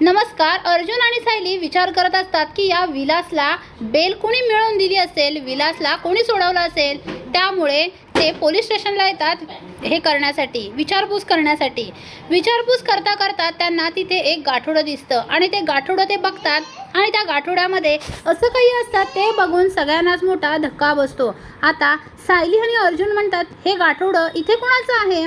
नमस्कार अर्जुन आणि सायली विचार करत असतात की या विलासला बेल कोणी मिळवून दिली असेल विलासला कोणी सोडवलं असेल? त्यामुळे ते पोलीस स्टेशनला येतात हे करण्यासाठी विचारपूस करण्यासाठी. विचारपूस करता करता त्यांना तिथे एक गाठोडं दिसतं आणि ते गाठोडं ते बघतात आणि त्या गाठोड्यामध्ये असं काही असतात ते बघून सगळ्यांनाच मोठा धक्का बसतो. आता सायली आणि अर्जुन म्हणतात हे गाठोडं इथे कोणाचं आहे?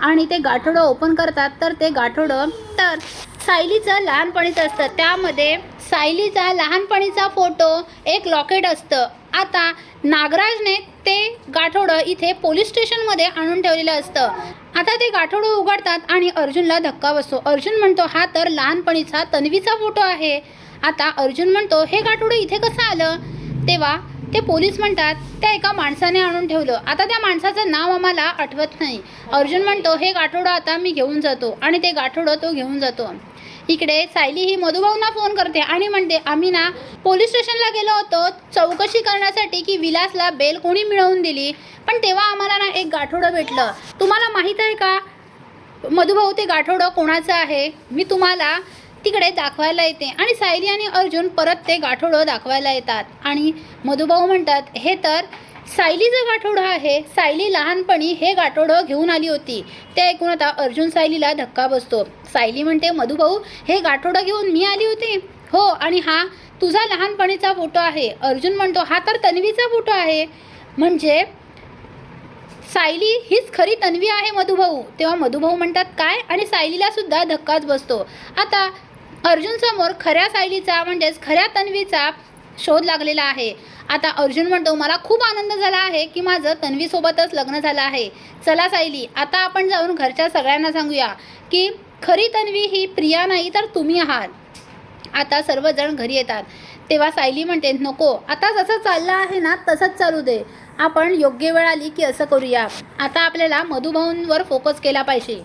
आणि ते गाठोडं ओपन करतात तर ते गाठोडं तर सायलीचं लहानपणीचं असतं. त्यामध्ये सायलीचा लहानपणीचा फोटो एक लॉकेट असतं. आता नागराजने ते गाठोडं इथे पोलीस स्टेशनमध्ये आणून ठेवलेलं असतं. आता ते गाठोडं उघडतात आणि अर्जुनला धक्का बसतो. अर्जुन म्हणतो हा तर लहानपणीचा तन्वीचा फोटो आहे. आता अर्जुन म्हणतो हे गाठोडं इथे कसं आलं? तेव्हा ते पोलीस म्हणतात त्या एका माणसाने आणून ठेवलं. आता त्या माणसाचं नाव आम्हाला आठवत नाही. अर्जुन म्हणतो हे गाठोडं आता मी घेऊन जातो. आणि ते गाठोडं तो घेऊन जातो. इकडे सायली ही मधुभाऊंना फोन करते आणि म्हणते आम्ही ना पोलीस स्टेशनला गेलो होतो चौकशी करण्यासाठी की विलासला बेल कोणी मिळवून दिली? पण तेव्हा आम्हाला ना एक गाठोडं भेटलं. तुम्हाला माहीत आहे का? मधुभाऊ ते गाठोडं कोणाचं आहे? मी तुम्हाला तिकडे दाखवायला येते आणि सायली आणि अर्जुन परत ते गाठोडं दाखवायला येतात. आणि मधुभाऊ म्हणतात हे तर सायलीचं गाठोडं आहे. सायली लहानपणी हे गाठोडं घेऊन आली होती. ते ऐकून आता अर्जुन सायलीला धक्का बसतो. सायली म्हणते मधुभाऊ हे गाठोडं घेऊन मी आली होती. हो आणि हा तुझा लहानपणीचा फोटो आहे. अर्जुन म्हणतो हा तर तन्वीचा फोटो आहे. म्हणजे सायली हीच खरी तन्वी आहे मधुभाऊ. तेव्हा मधुभाऊ म्हणतात काय? आणि सायलीला सुद्धा धक्काच बसतो. आता अर्जुनसमोर खऱ्या सायलीचा म्हणजेच खऱ्या तन्वीचा शोध लागलेला आहे. आता अर्जुन म्हणतो मला खूप आनंद झाला आहे की माझं तन्वीसोबतच लग्न झालं आहे. चला सायली आता आपण जाऊन घरच्या सगळ्यांना सांगूया की खरी तन्वी ही प्रिया नाही तर तुम्ही आहात. आता सर्वजण घरी येतात. तेव्हा सायली म्हणते नको आता जसं चाललं आहे ना तसंच चालू दे. आपण योग्य वेळ आली की असं करूया. आता आपल्याला मधुभाऊंवर फोकस केला पाहिजे.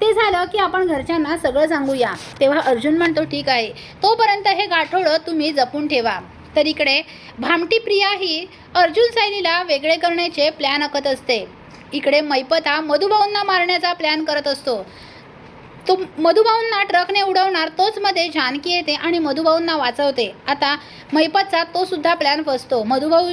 ते झालं की आपण घरच्यांना सगळं सांगूया. तेव्हा अर्जुन म्हणतो ठीक आहे. तोपर्यंत हे गाठोडं तुम्ही जपून ठेवा. तर इकडे भामटी प्रिया ही अर्जुन सायलीला वेगळे करण्याचे प्लॅन आखत असते. इकडे मैपत हा मधुभाऊंना मारण्याचा प्लॅन करत असतो. तो मधुभाऊंना ट्रकने उडवणार तोच मध्ये जानकी येते आणि मधुभाऊंना वाचवते. आता मैपतचा तो सुद्धा प्लॅन फसतो. मधुभाऊ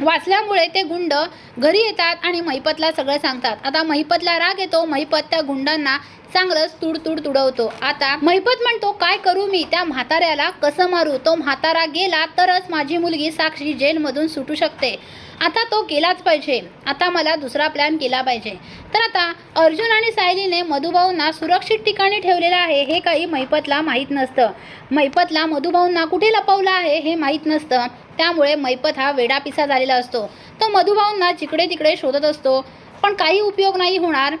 वाचल्यामुळे ते गुंड घरी येतात आणि महिपतला सगळं सांगतात. आता महिपतला राग येतो महिपत त्या गुंडांना चांगलंच तुडतुड तुडवतो. आता महिपत म्हणतो काय करू मी? त्या म्हाताऱ्याला कसं मारू? तो म्हातारा गेला तरच माझी मुलगी साक्षी जेलमधून सुटू शकते. आता तो केलाच पाहिजे. आता मला दुसरा प्लॅन केला पाहिजे. तर आता अर्जुन आणि सायलीने मधुभाऊंना सुरक्षित ठिकाणी ठेवलेलं आहे हे काही मैपतला माहीत नसतं. मैपतला मधुभाऊंना कुठे लपवलं आहे हे माहीत नसतं. त्यामुळे मैपत हा वेडापिसा झालेला असतो. तो मधुभाऊंना जिकडे तिकडे शोधत असतो. पण काही उपयोग नाही होणार.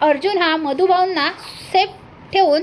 अर्जुन हा मधुभाऊंना सेफ ठेवून